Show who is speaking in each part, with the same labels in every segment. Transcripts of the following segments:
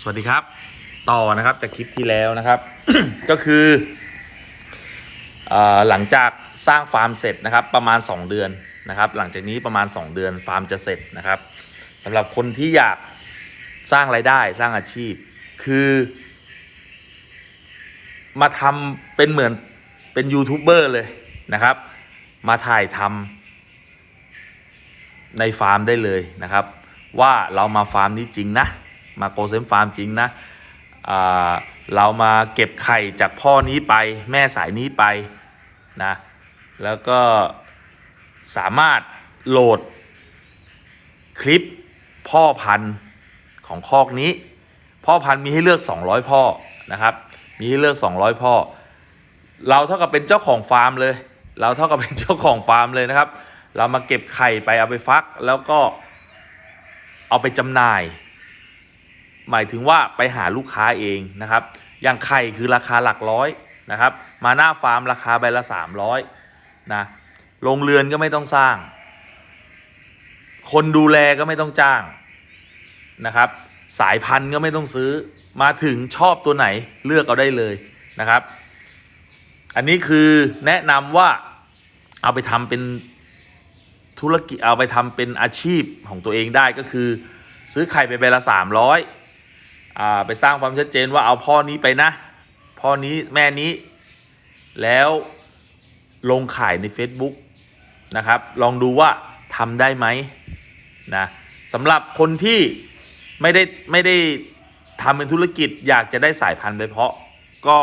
Speaker 1: สวัสดีครับ ต่อนะครับจากคลิปที่แล้วนะครับ ก็คืออหลังจากสร้างฟาร์มเสร็จนะครับ ประมาณ 2 เดือนนะครับ หลังจากนี้ประมาณ 2 เดือนฟาร์มจะเสร็จนะครับสำหรับคนที่อยากสร้างไรายได้สร้างอาชีพ คือ มาทำเป็นเหมือนเป็นยูทูบเบอร์เลยนะครับ มาถ่ายทำในฟาร์มได้เลยนะครับ ว่าเรามาฟาร์มนี้จริงนะ มาโกเซมฟาร์มจริงนะเรามาเก็บไข่จากพ่อนี้ไปแม่สายนี้ไปนะแล้วก็สามารถโหลดคลิปพ่อพันธุ์ของคอกนี้ พ่อพันธุ์มีให้เลือก 200 พ่อนะครับ มีให้เลือก 200 พ่อ เราเท่ากับเป็นเจ้าของฟาร์มเลย เราเท่ากับเป็นเจ้าของฟาร์มเลยนะครับ เรามาเก็บไข่ไปเอาไปฟักแล้วก็เอาไปจำหน่าย หมายถึงว่าไปหาลูกค้าเองนะครับ อย่างไข่คือราคาหลักร้อยนะครับ มาหน้าฟาร์มราคาใบละ 300นะโรงเรือนก็ไม่ต้องสร้าง คนดูแลก็ไม่ต้องจ้างนะครับ สายพันธุ์ก็ไม่ต้องซื้อ มาถึงชอบตัวไหนเลือกเอาได้เลยนะครับ อันนี้คือแนะนำว่าเอาไปทำเป็นธุรกิจเอาไปทำเป็นอาชีพของตัวเองได้ก็คือ ซื้อไข่ไปใบละสามร้ อ่าไปสร้างความชัดเจนว่าเอาพ่อนี้ไปนะ พ่อนี้แม่นี้ แล้วลงขายใน Facebook นะครับ ลองดูว่าทำได้ไหมนะสำหรับคนที่ไม่ได้ไม่ได้ทำเป็นธุรกิจอยากจะได้สายพันธุ์ไปเพาะก็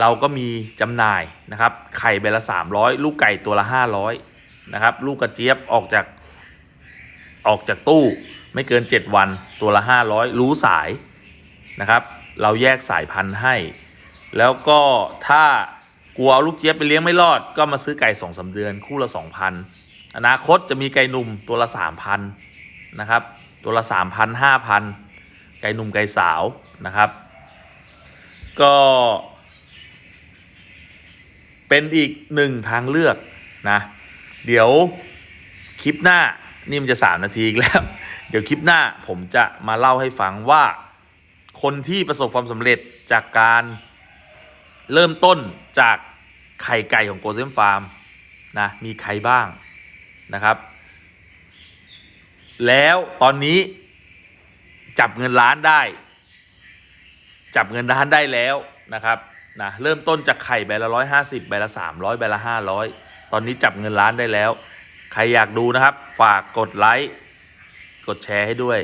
Speaker 1: เราก็มีจำหน่ายนะครับ ไข่ใบละ 300 ลูกไก่ตัวละ 500นะครับ ลูกกระเจี๊ยบออกจากออกจากตู้ไม่เกิน 7 วันตัวละ 500 รู้สาย นะครับ เราแยกสายพันธุ์ให้ แล้วก็ถ้ากลัวเอาลูกเจี๊ยบไปเลี้ยงไม่รอด ก็มาซื้อไก่สองสาเดือนคู่ละ2,000อนาคตจะมีไก่หนุ่มตัวละ3,000นะครับ ตัวละ3,000 5,000ไก่หนุ่มไก่สาวนะครับ ก็ เป็นอีกหนึ่งทางเลือกนะเดี๋ยวคลิปหน้านี่มันจะสามนาทีอีกแล้ว เดี๋ยวคลิปหน้าผมจะมาเล่าให้ฟังว่า คนที่ประสบความสำเร็จจากการเริ่มต้นจากไข่ไก่ของโกเซมฟาร์มนะมีใครบ้างนะครับ แล้วตอนนี้จับเงินล้านได้ จับเงินล้านได้แล้วนะครับนะเริ่มต้นจากไข่ใบละร้อยห้าสิบใบละสามร้อยใบละห้าร้อยตอนนี้จับเงินล้านได้แล้ว ใครอยากดูนะครับ ฝากกดไลค์กดแชร์ให้ด้วย